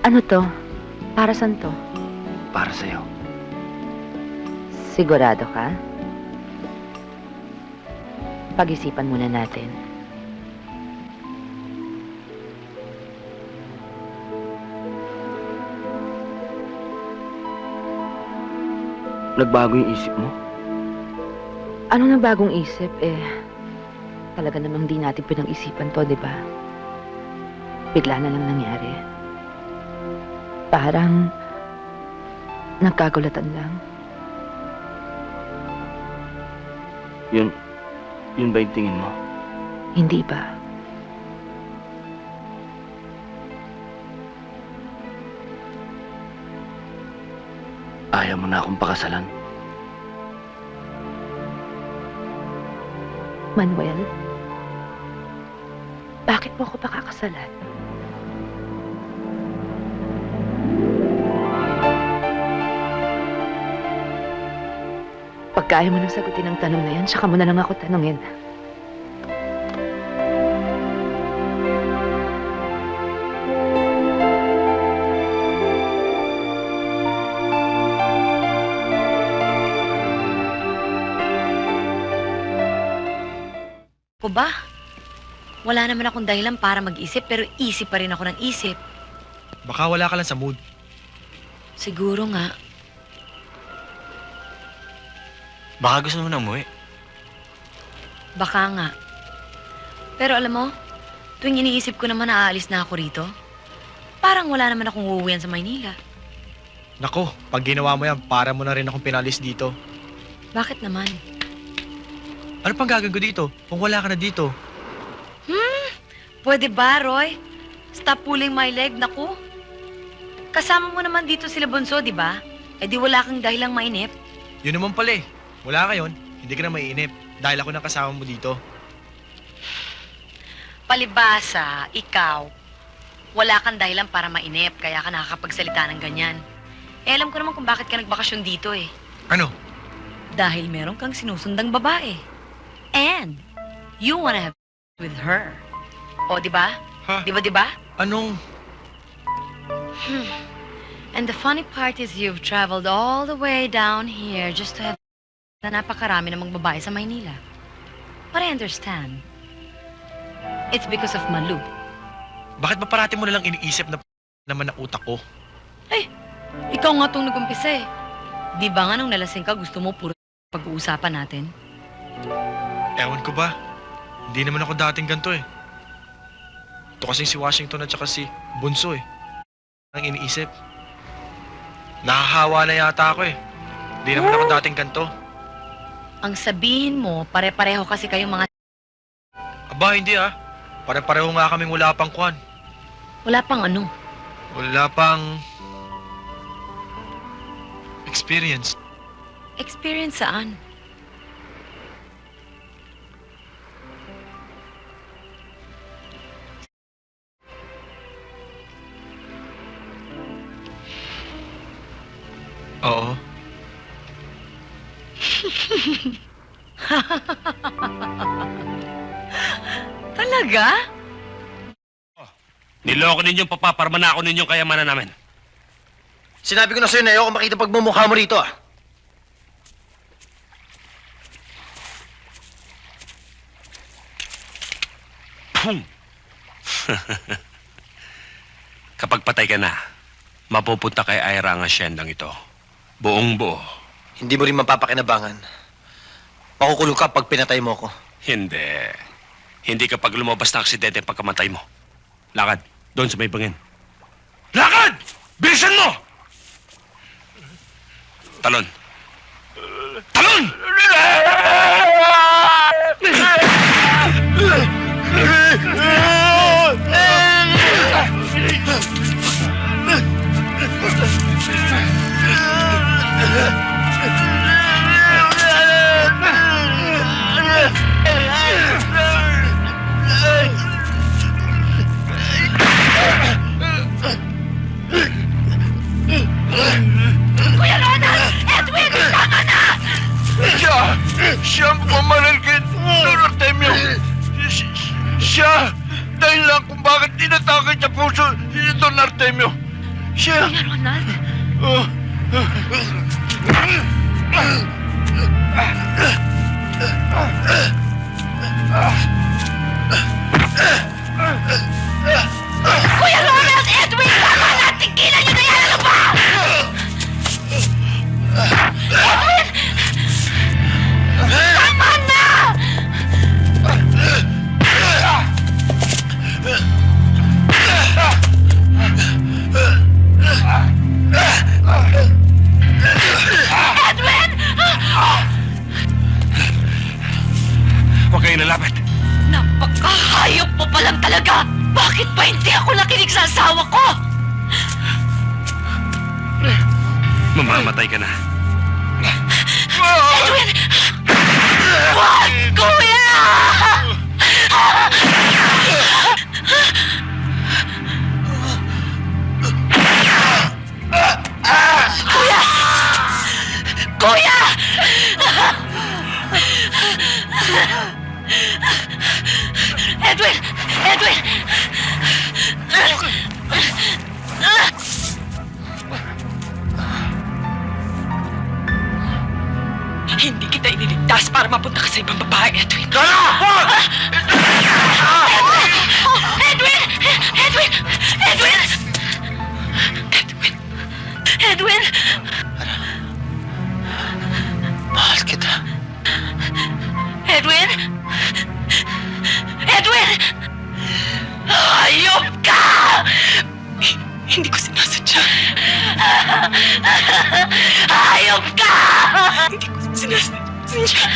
Ano to? Para saan to? Para sa'yo. Sigurado ka? Pag-isipan muna natin. Nagbago yung isip mo? Ano na bagong isip eh? Talaga namang di natin pinag-isipan to, di ba? Bigla na lang nangyari. Parang nagkagulatan lang. Yun, yun ba yung tingin mo? Hindi ba? Ayaw mo na akong pakasalan. Manuel? Bakit mo ako pakakasalan? Kaya mo nang sagutin ang tanong na yan, saka mo na lang ako tanungin. Ko ba? Wala naman akong dahilan para mag-isip pero isip pa rin ako ng isip. Baka wala ka lang sa mood. Siguro nga. Baka gusto mo na umuwi. Baka nga. Pero alam mo, tuwing iniisip ko naman na aalis na ako rito, parang wala naman akong uuwihan sa Maynila. Nako, pag ginawa mo yan, para mo na rin akong pinalis dito. Bakit naman? Ano pang gagawin ko dito kung wala ka na dito? Pwede ba, Roy? Stop pulling my leg, naku. Kasama mo naman dito sila Bunso, di ba? Eh di wala kang dahilang mainip. Yun naman pala eh. Wala ka yun, hindi ka na maiinip. Dahil ako nang kasama mo dito. Palibasa, ikaw, wala kang dahilan para mainip, kaya ka nakakapagsalita ng ganyan. Eh, alam ko naman kung bakit ka nagbakasyon dito eh. Ano? Dahil meron kang sinusundang babae. And, you wanna have with her. O, di ba? Ha? Di ba, di ba? Anong... And the funny part is you've traveled all the way down here just to have na napakarami namang babae sa Maynila. But I understand. It's because of Malu. Bakit ba parati mo nalang iniisip na naman na utak ko? Ikaw nga itong nag-umpisa eh. Di ba nga nung nalasing ka, gusto mo puro pag-uusapan natin? Ewan ko ba? Hindi naman ako dating ganito eh. Ito kasing si Washington at saka si Bunso eh. Ang iniisip. Nahahawa na yata ako eh. Hindi naman ako dating ganito. Ang sabihin mo, pare-pareho kasi kayong mga... Aba, hindi ah. Pare-pareho nga kaming wala pang kwan. Wala pang ano. Wala pang... Experience. Experience saan? Oo. Talaga? Niloko ninyong papaparmanako ninyong kayamanan namin. Sinabi ko na sa'yo na ayoko makita pagmumukha mo rito ah. Pum! Kapag patay ka na, mapupunta kay Ira ang asyendang ito. Buong buo. Hindi mo rin mapapakinabangan. Makukulong ka pag pinatay mo ako. Hindi. Hindi kapag lumabas na aksidente pagkamatay mo. Lakad, doon sa may bangin. Lakad! Bilisan mo! Talon. Talon! Siya ang ng Artemio! Si- Siya! Dahil lang kung bakit tinatake sa puso si Don Artemio! Siya! Kuya Ronald! Kuya Ronald! Edwin! Tama na! Tigilan niyo na yan! Ano ba? Mamamatay ka na. Edwin! Wag! Kuya! Hindi kita iniligtas para mapunta ka sa ibang babae, Edwin. Edwin! Edwin! Edwin! Edwin! Edwin! Mahal kita. Edwin! Edwin! Hayop ka! Hindi ko sinasadya. Hayop ka! Hindi ko sinasadya.